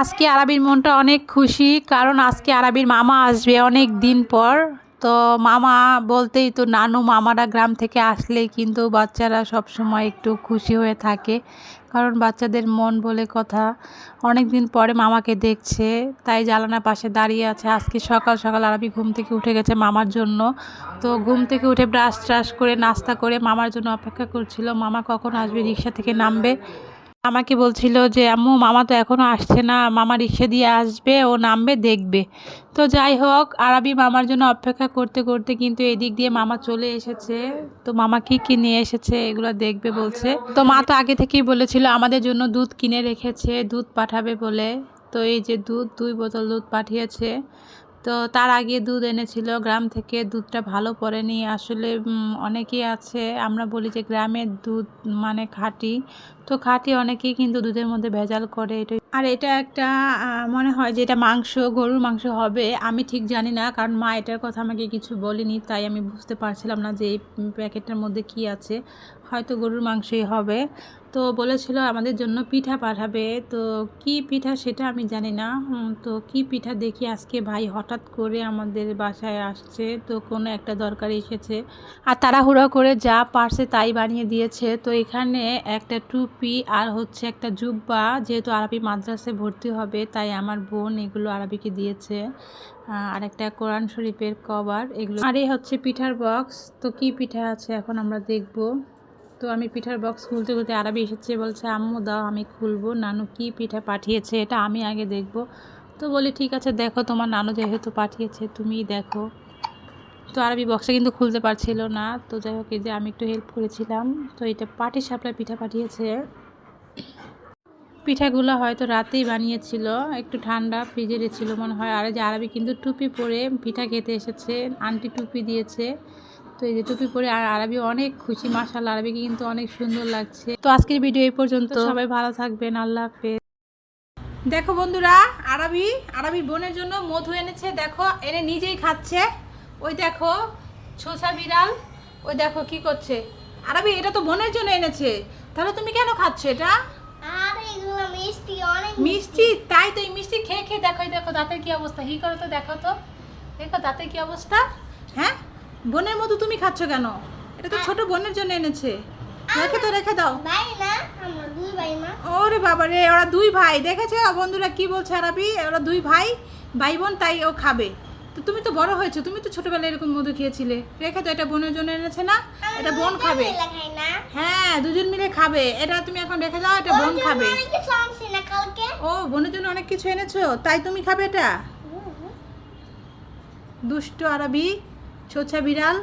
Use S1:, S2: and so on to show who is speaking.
S1: আজকে আরাবির মনটা অনেক খুশি, কারণ আজকে আরাবির মামা আসবে অনেক দিন পর। তো মামা বলতেই তো নানু মামারা গ্রাম থেকে আসলেই কিন্তু বাচ্চারা সব সময় একটু খুশি হয়ে থাকে, কারণ বাচ্চাদের মন বলে কথা। অনেক দিন পরে মামাকে দেখছে, তাই জানালার পাশে দাঁড়িয়ে আছে। আজকে সকাল সকাল আরবি ঘুম থেকে উঠে গেছে মামার জন্য। তো ঘুম থেকে উঠে ব্রাশ ট্রাশ করে, নাস্তা করে মামার জন্য অপেক্ষা করছিল। মামা কখন আসবে, রিক্সা থেকে নামবে? আমাকে বলছিল যে, আম্মু, মামা তো এখনও আসছে না, মামা রিক্সা দিয়ে আসবে, ও নামবে, দেখবে। তো যাই হোক, আরবি মামার জন্য অপেক্ষা করতে করতে কিন্তু এদিক দিয়ে মামা চলে এসেছে। তো মামা কি কি নিয়ে এসেছে এগুলো দেখবে বলছে। তো মা তো আগে থেকেই বলেছিল, আমাদের জন্য দুধ কিনে রেখেছে, দুধ পাঠাবে বলে। তো এই যে দুধ, দুই বোতল দুধ পাঠিয়েছে। তো তার আগে দুধ এনেছিল, গ্রাম থেকে দুধটা ভালো পড়েনি। আসলে অনেকেই আছে, আমরা বলি যে গ্রামের দুধ মানে খাঁটি। তো খাঁটি অনেকেই কিন্তু দুধের মধ্যে ভেজাল করে এটা আর এটা একটা মনে হয় যে এটা মাংস, গরুর মাংস হবে। আমি ঠিক জানি না, কারণ মা এটার কথা আমাকে কিছু বলেনি, তাই আমি বুঝতে পারছিলাম না যে এই প্যাকেটটার মধ্যে কি আছে। হয়তো গরুর মাংসই হবে। তো বলেছিল আমাদের জন্য পিঠা পাঠাবে। তো কি পিঠা সেটা আমি জানি না। তো কি পিঠা দেখি আজকে ভাই হঠাৎ করে আমাদের বাসায় আসছে। তো কোনো একটা দরকার এসেছে। আর তাড়াহুড়ো করে যা পারছে তাই বানিয়ে দিয়েছে। তো এখানে একটা টুপি আর হচ্ছে একটা জুব্বা, যেহেতু আরবি মাদ্রাসে ভর্তি হবে, তাই আমার বোন এগুলো আরবিকে দিয়েছে। আর একটা কোরআন শরীফের কভার, এগুলো আর এই হচ্ছে পিঠার বক্স। তো কি পিঠা আছে এখন আমরা দেখব। তো আমি পিঠার বক্স খুলতে খুলতে আরবি এসেছে, বলছে, আম্মু, দাও, আমি খুলবো। নানু, কি পিঠা পাঠিয়েছে? এটা আমি আগে দেখব। তো বলি, ঠিক আছে, দেখো, তোমার নানু যেহেতু পাঠিয়েছে, তুমিই দেখো। তো আরবি বক্সটা কিন্তু খুলতে পারছিল না। তো যাই হোক, এই যে আমি একটু হেল্প করেছিলাম। তো এটা পাটি সাপলা পিঠা পাঠিয়েছে। পিঠাগুলো হয়তো রাতেই বানিয়েছিল একটু ঠান্ডা ফ্রিজে ছিল মনে হয়। আর যে আরবি কিন্তু টুপি পরে পিঠা খেতে এসেছে আন্টি টুপি দিয়েছে। তো এই যে টুপি পরে আর আরবি অনেক খুশি মাসাল আরবিকে কিন্তু অনেক সুন্দর লাগছে। তো আজকের ভিডিও এই পর্যন্ত। সবাই ভালো থাকবেন আল্লাহ হাফেজ। দেখো বন্ধুরা আরবি আরবির বোনের জন্য মধু এনেছে দেখো এনে নিজেই খাচ্ছে। ওই দেখো ছোসা বিড়াল ওই দেখো কি করছে। আরবি এটা তো বোনের জন্য এনেছে। তাহলে তুমি কেন খাচ্ছ এটা?
S2: মিষ্টি অনেক
S1: মিষ্টি। তাই তো এই মিষ্টি খেয়ে খেয়ে দেখো দেখো দাঁতের কি অবস্থা। হি করো তো দেখো তো। দেখো দাঁতের কি অবস্থা। হ্যাঁ? বোনের মধু তুমি খাচ্ছ কেন? এটা তো ছোট বোনের জন্য এনেছে। রেখে তো রেখে দাও।
S2: ভাই না আমরা দুই ভাই মা।
S1: ওরে বাবা রে ওরা দুই ভাই। দেখেছে? বন্ধুরা কি বলছে আরাবি? ওরা দুই ভাই ভাই বোন তাই ও খাবে। তো তুমি তো বড় হয়েছো তুমি তো ছোটবেলায় এরকম মধু খেয়েছিলে। রেখে তো এটা বোনের জন্য এনেছে না? এটা বোন খাবে। হ্যাঁ দুজন মিলে খাবে। এটা তুমি এখন রেখে দাও এটা বোন খাবে। ও বোনের জন্য অনেক কিছু এনেছো? তাই তুমি খাবে এটা? দুষ্ট আরবি ছোছা বিড়াল।